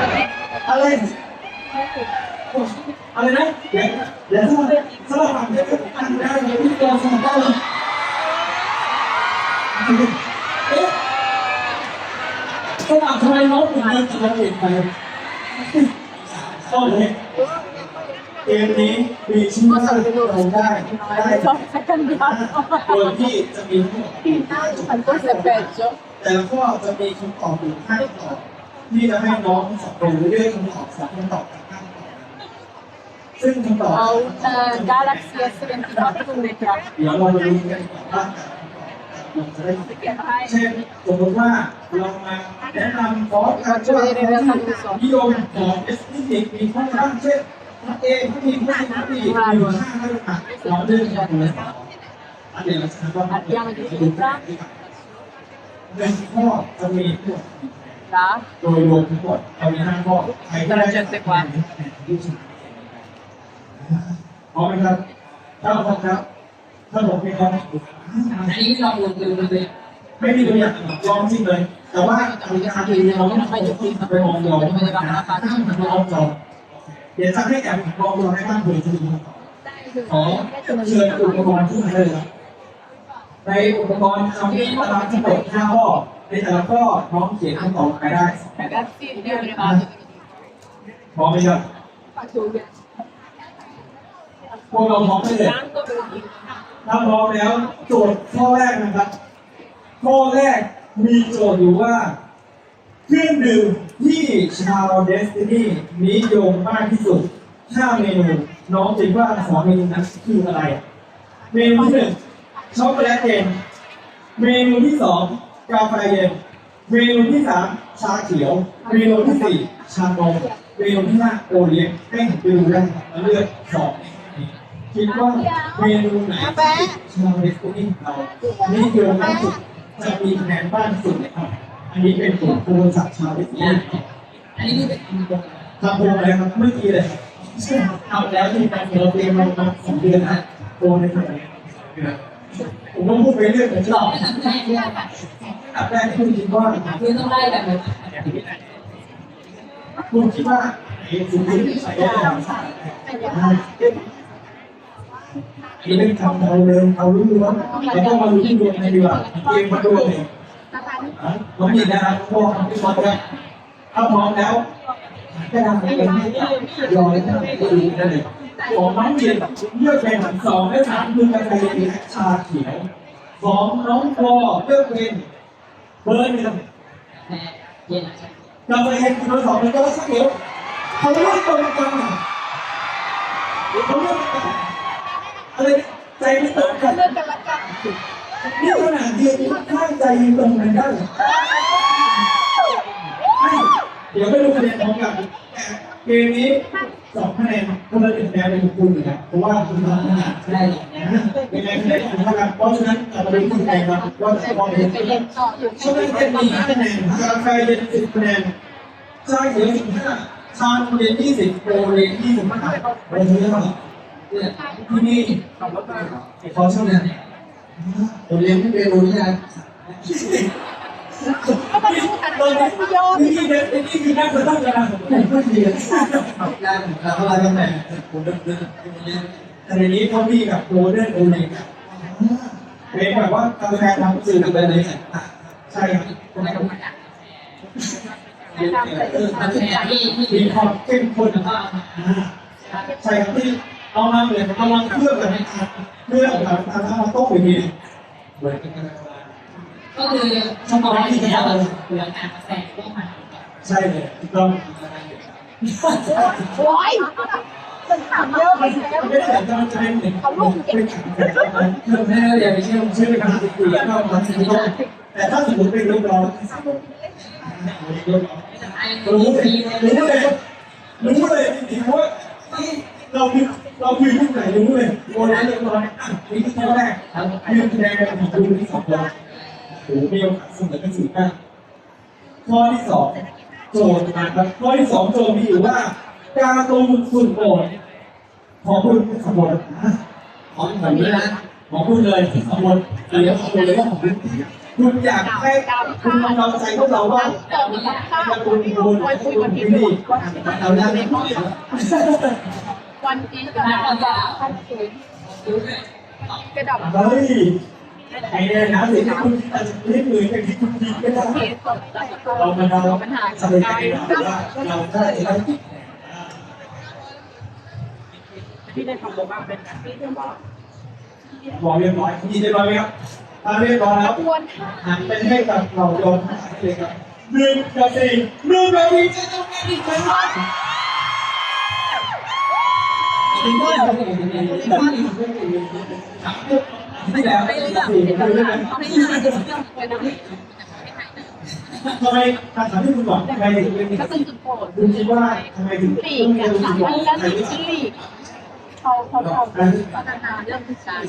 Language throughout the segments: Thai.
อะไรอะไรนะเดี๋ยวเดี๋ยวสลับฝั่งเดี๋ยวอันได้เลยที่ตัวสมบัติเอ๊ะสลับทำไมน้องถึงเดินจะเปลี่ยนไปโอเคเกมนี้มีชื่อว่าเราได้ได้ È cambiato. โดยที่จะมีทั้งหมด Forse è peggio. แต่ละข้อจะมีคำตอบอยู่ห้าคำตอบ ที่จะให้น้องทั้งสองคนเลือกคำตอบสองคำตอบจากห้าคำตอบซึ่งคำตอบ Ho un eh, Galaxy S24 Ultra. เดี๋ยวเรามาดูกันดีกว่าว่าแต่ละคำตอบเราจะได้ เช่นสมมติว่าเรามาแนะนำคอร์สการว่านิยมของเอสติติกมีข้อบ้างเช่นพระเอพระบีพระบีพระบีมีห้าให้ดูอะเราเลือกกันเลยอันเดี๋ยวเราจะทำว่าหนึ่งข้อจะมีทั้งหมด Da? โดยรวมทั้งหมดเรามีห้าข้อใครที่ได้เจ็ดสิบกว่าพร้อมไหมครับถ้าพร้อมครับถ้าผมมีความอันนี้ลองลงดูเลย ไม่มีตัวอย่างลองจริงเลย แต่ว่าการทำเองเราต้องไปจุดที่ไปมองเราไม่ได้บ้างนะครับถ้ามันมองจอเดี๋ยวจะให้แอบมองเราให้บ้านเผยจะดูขอเชิญอุปกรณ์ขึ้นมาเลยครับในอุปกรณ์ทำที่ตารางทั้งหมดห้าข้อ ในแต่ละข้อน้องเขียนคำตอบไปได้พร้อมไหมครับพวกเราพร้อมไหมเลยถ้าพร้อมแล้วโจทย์ข้อแรกนะครับ ข้อแรกมีโจทย์อยู่ว่า เครื่องดื่มที่ชาวเดสตินีนิยมมากที่สุดห้าเมนูน้องคิดว่าสองเมนูนั้นคืออะไร เมนูที่หนึ่งช็อกโกแลตเย็นเมนูที่สอง กาแฟเย็นเมนูที่สามชาเขียวเมนูที่สี่ชานมเมนูที่ห้าโอเลี้ยงให้ผมไปดูแลเลือกสองคิดว่าเมนูไหนที่ชาวเดสตินีเรานิยมมากสุดจะมีคะแนนมากที่สุดนะครับ อันนี้เป็นผลโพลจากชาวเดสตินีอันนี้คือเป็นอันตรงทำโพลอะไรครับเมื่อกี้เลยทำแล้วที่การเราเตรียมมาสองเดือนนะโพลในขณะนี้ผมก็พูดไปเรื่อยๆหลอกทั้งแรก อันแรกที่คุณคิดว่าคือต้องไล่กันเลยคุณคิดว่าไอ้สิ่งที่ใส่ได้ทำอันนี้เป็นคำเอาเลยเอารู้ล้วนแล้วก็มาดูที่ดวงในดีกว่าเกมมาดูเลยน้องยินนะครับพวกที่พร้อมแล้วถ้าพร้อมแล้วจะทำเป็นที่รอแล้วจะดูได้เลยของน้องยินเลือกเป็นสองและสามคือกาแฟเย็นและชาเขียวของน้องพอเลือกเป็น เบอร์หนึ่งแม่เย็นเราไปเห็นคุณสองคนก็สักเดียวเขาเลือกตรงกันเขาเลือกอะไรใจไม่ตรงกันนี่ขนาดเดียวข้างใจยังตรงกันได้เดี๋ยวไปดูคะแนนพร้อมกันเกมนี้สองคะแนนคนละหนึ่งคะแนนเป็นคุณอยู่นะเพราะว่าคุณทำขนาดได้ ยังไงคะแนนของท่านเพราะฉะนั้นกลับมาดูที่คะแนนครับว่าจะมองเห็นช่วงนี้จะมีห้าคะแนนกาแฟเย็นสิบคะแนนชาเขียวสิบห้าชาเรียนยี่สิบโปรเรียนยี่สิบห้าไปที่นี่เนี่ยที่นี่ขับรถไปขอช่าเนี่ยผมเรียนที่เรียนรู้นี่นะตอนนี้นี่เนี่ยนี่คือนักสร้างการผมพูดดีขับยานแล้วอะไรกันแม่ผมเดินเดินเรียน แต่ในนี้เขามีกับโรเดนโอเลี้ยงเป็นแบบว่ากาแฟทำสื่ออะไรเลยใช่ครับตรงไหนตรงไหนเออทำแผนที่ที่มีความเข้มข้นนะครับใช่ครับที่เอามาเหมือนกำลังเคลือบกันเคลือบแบบทำมาต้มอย่างนี้เหมือนกันก็คือชั่วโมงที่แล้วเหลือการกาแฟก็มาใช่เลยถูกต้อง Vuoi? Io ไม่ได้แต่จะจะเป็นเหมือนเป็นเครื่อแม่อย่าไปเชื่อเชื่อในการติดคุยแล้วก็มันจะต้องแต่ถ้าสมมติเป็นลูกน้องรู้เลยรู้เลยรู้เลยจริงๆว่าที่เราคือเราคือลูกไหนรู้เลยโอนเรียบร้อยอะนี่คือข้อแรกมีคะแนนของดูที่สองคนโอ้โหมีโอกาสเสมอกันสูงมากข้อที่สองโจทย์นะครับข้อที่สองโจทย์มีอยู่ว่า การตูนสุดโปรดของคุณสมบูรณ์ของผมนี่นะผของคุณเลยสองคนเหลือของคุณเลยว่าของคุณคุณอยากให้คุณมาเราใจพวกเราว่าเติมกับข้าวการคุณคุณคอยคุยกับพี่นี่บุตรเราได้ไหมวันนี้กับเราจะขั้นสูงกระดับเฮ้ยไอ้เนี่ยนะสิ่งที่คุณอาจจะไม่เหมือนกับที่คุณคิดก็ได้เคสต่อไปเรามาเราปัญหาสบายใจว่าเราได้แล้ว ที่ได้ทำบอกว่าเป็นที่เรียกว่าบอกเรียบร้อยยินดีเรียบร้อยไหมครับถ้าเรียบร้อยแล้วควรหันไปให้กับเราโยนเลยครับหนึ่งกับสี่หนึ่งกับสี่จะต้องการอีกไหมครับถึงก็เราเป็นอย่างนี้ที่แล้วสี่คือเรื่องนั้นไม่ได้ไม่ได้ไม่ได้ทำไมคำถามที่คุณบอกทำไมถึงเป็นก็เป็นจุดโผล่คุณคิดว่าทำไมถึงหลีกอย่างหลังแล้วหลีกหลีก เขาเขาเขาพัฒนาเรื่องการ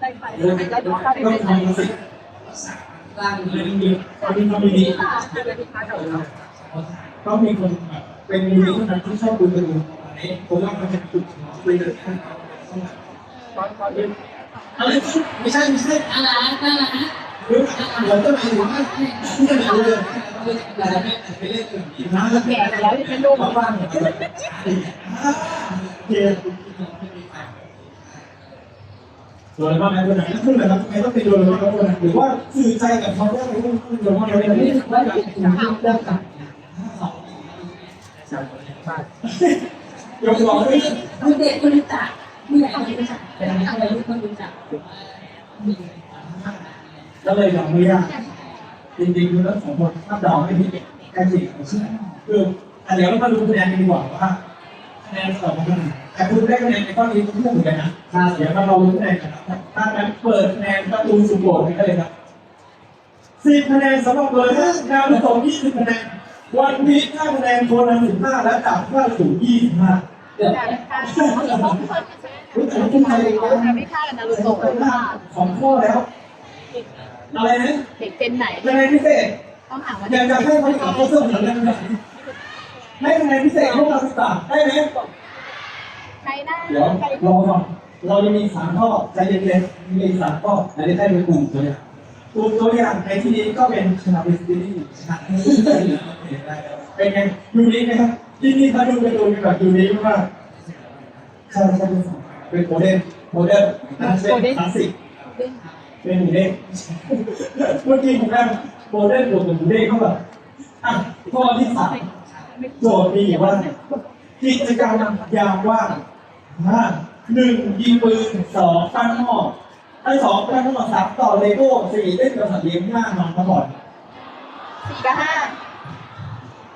ได้ไปแล้วดูเขาได้ต้องไปไหนทำสิกลางมันมีมันมีความดีต้องมีคนแบบเป็นมือเท่านั้นที่ชอบดูการ์ตูนผมว่ามันจะจุดไปเลยอะไรไม่ใช่ไม่ใช่อะไรนั่นแหละหรือเราจะไปถึงว่าที่จะมาเรื่อง เราจะไม่ไปเล่นอื่นอีกนะแก่แล้วจะเป็นลูกบ้างเกียร์โดนบ้างไหมโดนไหนขึ้นเลยครับทำไมต้องไปโดนเลยครับหรือว่าสื่อใจกับเขาได้ไหมโดนว่าเรไม่ได้ว่าอยากจะทำเรื่องกับสองยกล้อด้วยผู้เด็กคนรู้จักผู้ใหญ่คนรู้จักแต่อะไรลูกคนรู้จักก็เลยยังไม่ยาก จริงๆคือทั้งสองคนถ้าดอกไม่ผิดแค่สี่คืออันเดี๋ยวเรามาดูคะแนนกันดีกว่าว่าคะแนนสองคนแต่คุณได้คะแนนในข้อนี้คุณเหมือนกันนะถ้าเดี๋ยวมาลองดูคะแนนกันนะครับถ้างั้นเปิดคะแนนประตูสุโขทัยกันเลยครับสิบคะแนนสำหรับเลยนะดาวสองยี่สิบคะแนนวันนี้ห้าคะแนนโคนละสิบห้าและดาบห้าสูงยี่สิบห้าเดี๋ยวแต่ไม่ฆ่ารู้จักทุกใครเลนะแต่ไม่ฆ่ากันารูโตะของข้อแล้ว อะไรนะเด็กเป็นไหนคะแนนพิเศษต้องถามว่าอยากจะให้เขาขับเขาเสื้อเหมือนกันไหมให้คะแนนพิเศษพวกเราศึกษาได้ไหมใครหน้าเดี๋ยวรอก่อนเราจะมีสามข้อใจเย็นๆมีสามข้ออันนี้ได้เป็นกลุ่มตัวอย่างกลุ่มตัวอย่างในที่นี้ก็เป็นชนาบิสตี้ชนะเป็นไงยูนิคไหมครับที่นี่ถ้าดูไปดูแบบยูนิคมากใช่ใช่เป็นสองเป็นโมเดลโมเดลนั่นเป็นคลาสสิก เป็นหมูเด้งเมื่อกี้ผมได้โมเดลบวกกับหมูเด้งเข้าไปอะข้อที่สามโจทย์มีอยู่ว่า กิจกรรมยามว่างห้าหนึ่งยิงปืนสองตั้งหม้อไอ้สองตั้งหม้อสามต่อเลโก้สี่เล่นกับสัตว์เลี้ยงห้านอนพักผ่อนสี่กับห้า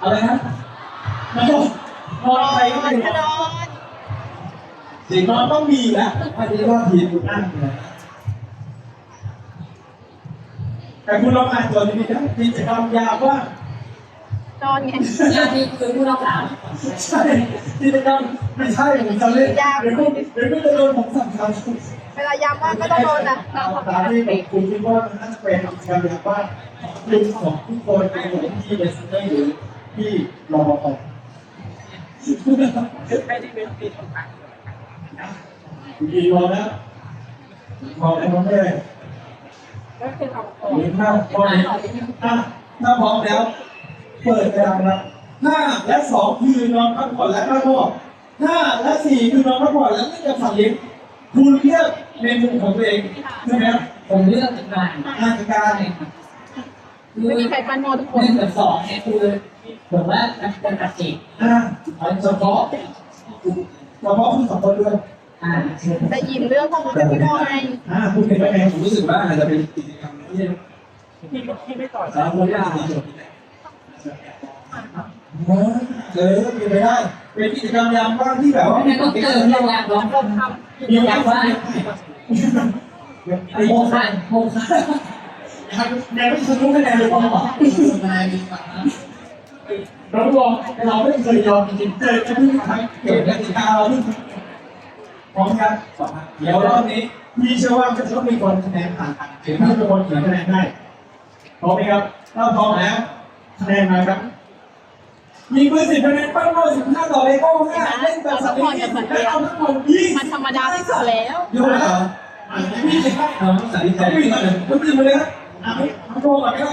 อะไรนะนอนนอนใครก็ไม่นนออนนสิ่งนอนต้องมีแหละไม่ได้ว่าผิดนั่งเลย แต่คุณลองอ่านตัวนี้นะกิจกรรมยามว่างนอนไงญาติคือผู้รับสาวใช่กิจกรรมไม่ใช่ผมจะเล่นเดี๋ยวคุณเดี๋ยวคุณจะโดนผมสั่งครับเวลายามว่างก็ต้องนอนนะตามตามที่ผมคุณคิดว่ามันน่าจะเป็นกิจกรรมแบบว่าคุณของทุกคนเป็นของที่เดสเตอร์หรือที่รอปภไม่ได้เป็นปีต่างๆดีรอแล้วพอแล้วแม่ ก็คือเอาของหรือถ้าพอแล้วถ้าถ้าพร้อมแล้ว เปิดกระดานครับห้าและสองคือนอนพักผ่อนและพักผ่อนห้าและสี่คือนอนพักผ่อนและเล่นกับสัตว์เลี้ยงคุณเลือกเมนูของตัวเองใช่ไหมครับผมเลือกเป็นการอาจการคือไม่มีใครปั้นนอนทุกคหนนึ่งกับสองเนี่ยคือผมว่าเป็นปัจจิอ่าเฉพาะเฉพาะคุณสองคนด้วย อ่าได้ยินเรื่องพวกมันเป็นพี่น้อยอ่าคุณเห็นไหมไงผมรู้สึกว่าอาจจะเป็นกิจกรรมที่สามคนได้เออเป็นไปได้ เป็นกิจกรรมยามว่างที่แบบว่าไม่ต้องเติมเราอยากลองทำอยากว่าโมฆะโมฆะแนวไม่ทะลุคะแนนเลยพ่อนายมีฝันเราลองเราไม่เคยยอมจริงๆเจอจะเพิ่งทำเกิดกติกาเราเพิ่ง พร้อมกันเดี๋ยวรอบนี้พี่เชื่อว่าจะต้องมีคนคะแนนผ่านถึงถ้าเป็นคนเขียนคะแนนได้พร้อมไหมครับถ้าพร้อมแล้วคะแนนมาครับ มีเบอร์สิบคะแนนปั้นโลสิบห้าต่อเลโก้ห้าเล่นแบบสัตว์เลี้ยงได้เอาทั้งหมดยี่สิบมันธรรมดาที่สุดแล้วโยนแล้วยี่สิบห้าเราต้องใส่ใจเอาไปอีกเลยมันตื่นมาเลยครับเอาเอาโกงก่อนก็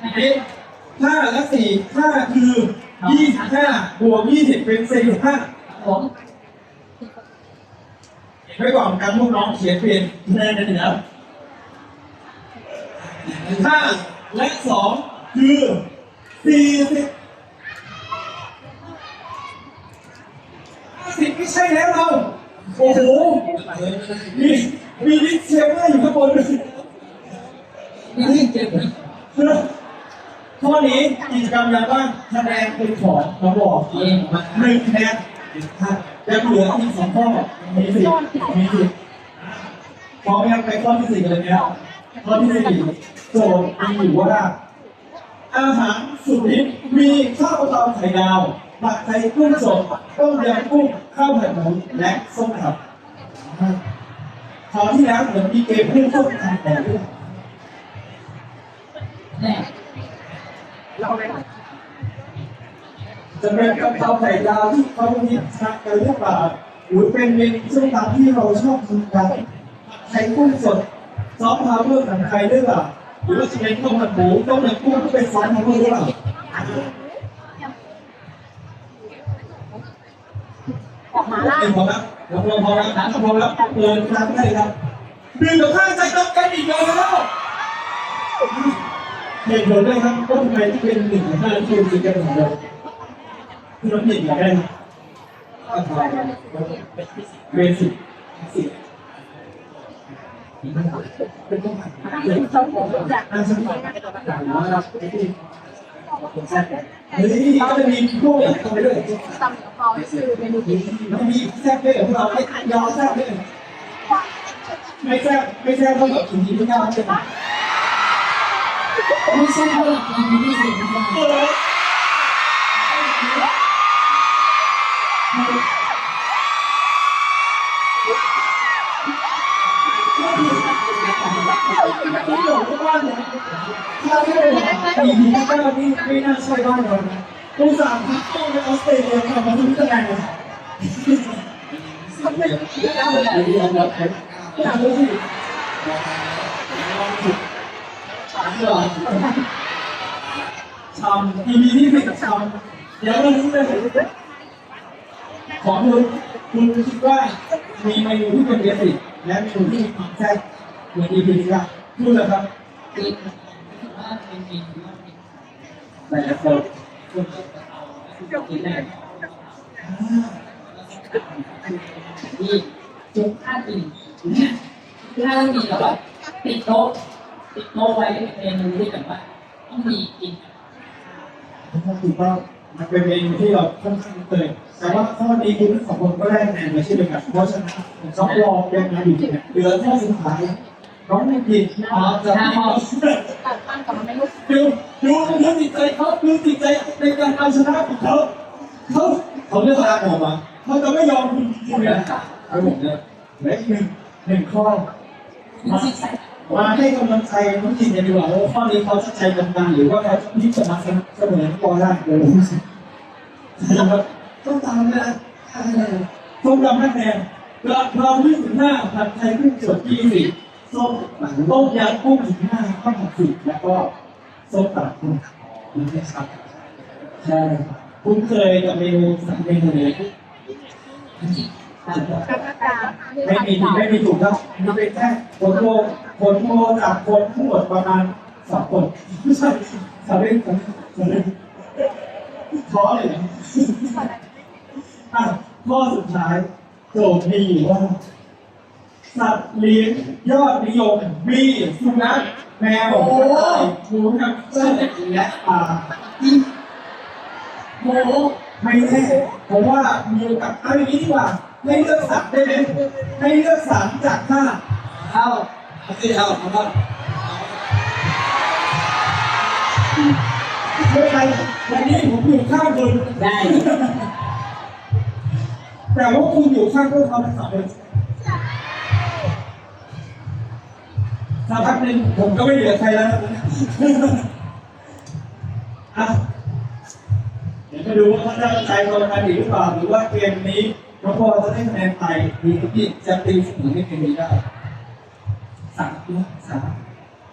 ได้นี่ห้าและสี่ห้าคือยี่สิบห้าบวกยี่สิบเป็นสี่สิบห้า ผมไว้ก่อนการพวกน้องเขียนเป็นคะแนนกันแล้วห้าและสองคือสี่สิบห้าสิบไม่ใช่แล้วเรา โอ้โห มีมีลิสเชฟเวอร์อยู่ข้างบนด้วยนี่เจ็บนะข้อนี้กิจกรรมยังว่างคะแนนเป็นของน้องบอกเองมาหนึ่งคะแนน จะเหลืออีกสองข้อมีสิบมีสิบพร้อมยังไปข้อที่สี่กันเลยเนี่ยข้อที่สี่โจทย์มีอยู่ว่า อาหารสุดฮิตมีข้าวกะเพราไข่ดาวผัดไทยกุ้งสดต้มยำกุ้งข้าวผัดหมูและส้มครับคราวที่แล้วเหมือนมีเกมเรื่องส้มตำแต่เรื่องแน่ จะเป็นกะเพราไข่ดาวที่เขาฮิตทานกันหรือเปล่าหรือเป็นเมนูส้มตำที่เราชอบกินกันไข่กุ้งสดซอสพาวเวอร์ของใครหรือเปล่าหรือว่าจะเป็นต้มยำหมูต้มยำกุ้งที่เป็นซอสพาวเวอร์หรือเปล่าออกมาล่าเต็มพอแล้วเราพอพอแล้วนะพอแล้วเปิดครั้งได้ครับดื่มกับข้าวใจต้องกันอีกแล้วเหตุผลด้วยครับว่าทำไมที่เป็นหนึ่งของห้าที่เป็นกันเหมือนเดิม ที่เราผิดอย่างไรเบสิกสิเป็นต้องผ่านเป็นต้องผ่านจากอันสมัยต่างว่าเฮ้ยก็จะมีพวกอย่างทำไปด้วยตำกะเพราที่คือเมนูที่มันมีแซ่บด้วยเหรอพวกเราไม่ยอมแซ่บด้วยไม่แซ่บไม่แซ่บเท่ากับกินที่ไม่กล้าใช่ไหมไม่ใช่เท่าหลักการที่สิ่งที่เออที่านเนี่ยถ้าไม่ได้ปีนี้ก็นี่ไม่น่าใช่บ้านเรานะอุตส่าห์พักต้องไปออสเตรเลียกลับมาที่นี่แสดงเลยอยากรู้สิชำ EP ที่สิบชำเดี๋ยวเรารู้เลยของคุณคุณคิดว่ามีเมนูที่เป็นเบสิกและเมนูที่มีความแซ่บเหมือน EP ที่แล้วพูดเลยครับ คือว่าเป็นเมนูว่าเป็นแต่ละคนคนก็กินได้ที่จุกท่ากินเนี่ยถ้ามีแล้วแบบติดโต๊ะติดโต๊ะไว้เป็นเมนูที่แบบว่าต้องมีกินผมถือว่ามันเป็นเมนูที่เราค่อนข้างเคยแต่ว่าข้อนี้คุณทั้งสองคนก็ได้คะแนนมาเช่นเดียวกันเพราะฉะนั้นสองรองยังมาอยู่เนี่ยเหลือข้อสุดท้าย น้องไม่ผิดอาจจะไม่ตัดปั้นกับมันไม่รู้ดูดูดูจิตใจเขาดูจิตใจในการเอาชนะของเขาเขาเขาเลือกทางออกมาเขาจะไม่ยอมคุณคุณนะเอาผมเนี่ยเลืออีกหนึ่งหนึ่งข้อมามาให้กำลังใจน้องจินกันดีกว่าว่าข้อนี้เขาจะใจกำลังหรือว่าเขาจะพิจารณาเสมอพอได้เลยครับต้องตามนะต้องตามคะแนนกระเราที่สิบห้าผัดไทยกุ้งสดยี่สิบ ส้มต้มยำกุ้งสิบห้าข้าวผัดสิบแล้วก็ส้มตำคุณนี่ครับใช่คุณเคยกับเมนูสักเมนูนี้ไม่มีผิดไม่มีถูกครับนี่เป็นแค่ผลโมผลโมจากคนทั้งหมดประมาณสองคนไม่ใช่สามเล่นสามเล่นท้อเลยนะอะข้อสุดท้ายโจทย์มีอยู่ว่า สัตว์เลี้ยงยอดนิยมมีสุนัขแมวกระต่ายหมูกับเจ้าและปลาโอ้โหไม่แน่ผมว่ามีโอกาสเอาอย่างนี้ดีกว่าให้เลือกสัตว์ได้ไหมให้เลือกสามจากห้าเอาเอาสิเอาเอาบ้างไม่เป็นไรวันนี้ผมอยู่ข้างคุณได้ แต่ว่าคุณอยู่ข้างพวกเขาทั้งสองคน สักพักหนึ่งผมก็ไม่เหลือใครแล้วอะเดี๋ยวไปดูว่าเขาจะใจตรงกันอีกหรือเปล่าหรือว่าเกมนี้น้องพอจะได้คะแนนไปหรือที่จะตีเสมอในเกมนี้ได้สามสาม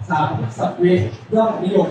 สามสับเวทยอดนิยม